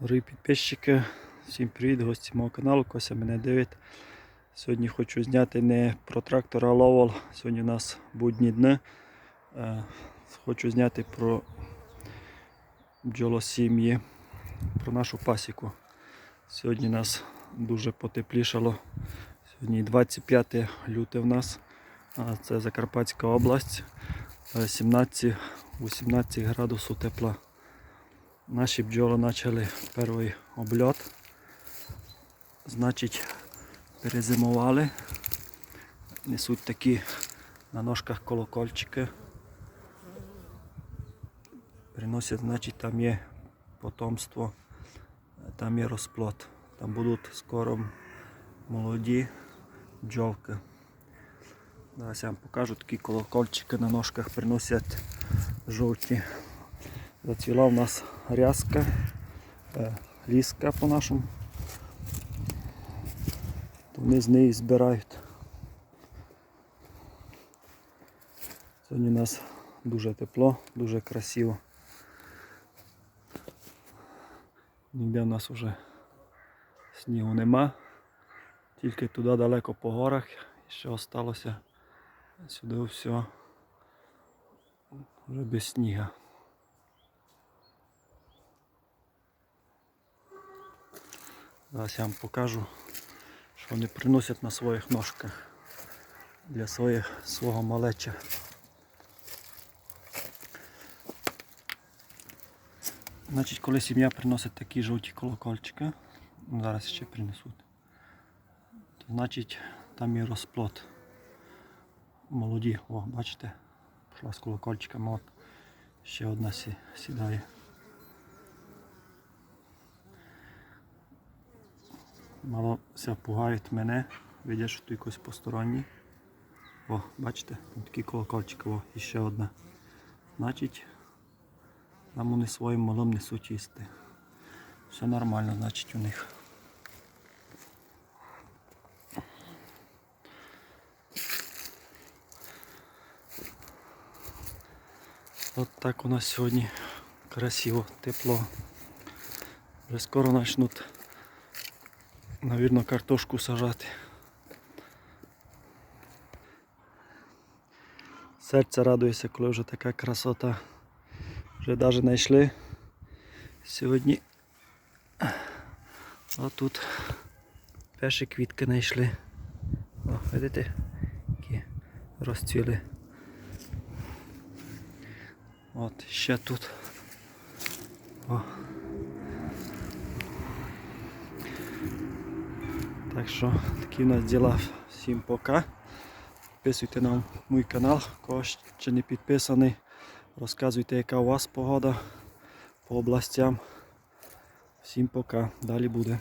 Дорогі підписчики, всім привіт, гості мого каналу, Кося мене дивить. Сьогодні хочу зняти не про трактора Ловол, сьогодні у нас будні дни. Е, Хочу зняти про бджолосім'ї, про нашу пасіку. Сьогодні нас дуже потеплішало. Сьогодні 25 люте в нас, а це Закарпатська область, Е, 17-18 градусів тепла. Наші бджоли почали перший обльот. Значить, перезимували. Несуть такі на ножках колокольчики. Приносять, значить, там є потомство, там є розплод. Там будуть скоро молоді бджолки. Зараз я вам покажу такі колокольчики на ножках приносять жовті. Зацвіла у нас рязка, е, ліска по-нашому. Вони з неї збирають. Сьогодні у нас дуже тепло, дуже красиво. Ніде у нас вже снігу нема. Тільки туди далеко по горах ще осталося сюди все вже без сніга. Зараз я вам покажу, що вони приносять на своїх ножках для своїх, свого малеча. Значить, коли сім'я приносить такі жовті колокольчики, ну, зараз ще принесуть, то значить там є розплод. Молоді, о, бачите, пішла з колокольчиками, от ще одна сідає. Мало ся пугають мене, видять, що тут якось посторонній. О, бачите, там такі колокольчики, о, і ще одна. Значить, нам вони своїм малим несуть їсти. Все нормально, значить, у них. От так у нас сьогодні красиво, тепло. Вже скоро почнуть Навірно, картошку сажати. Серце радується, коли вже така красота. Вже навіть знайшли сьогодні. А тут перші квітки знайшли. О, видите, які розцвіли. От ще тут. Так що такі в нас діла. Всім пока. Підписуйте на мій канал, кого ще не підписаний. Розказуйте, яка у вас погода по областям. Всім пока. Далі буде.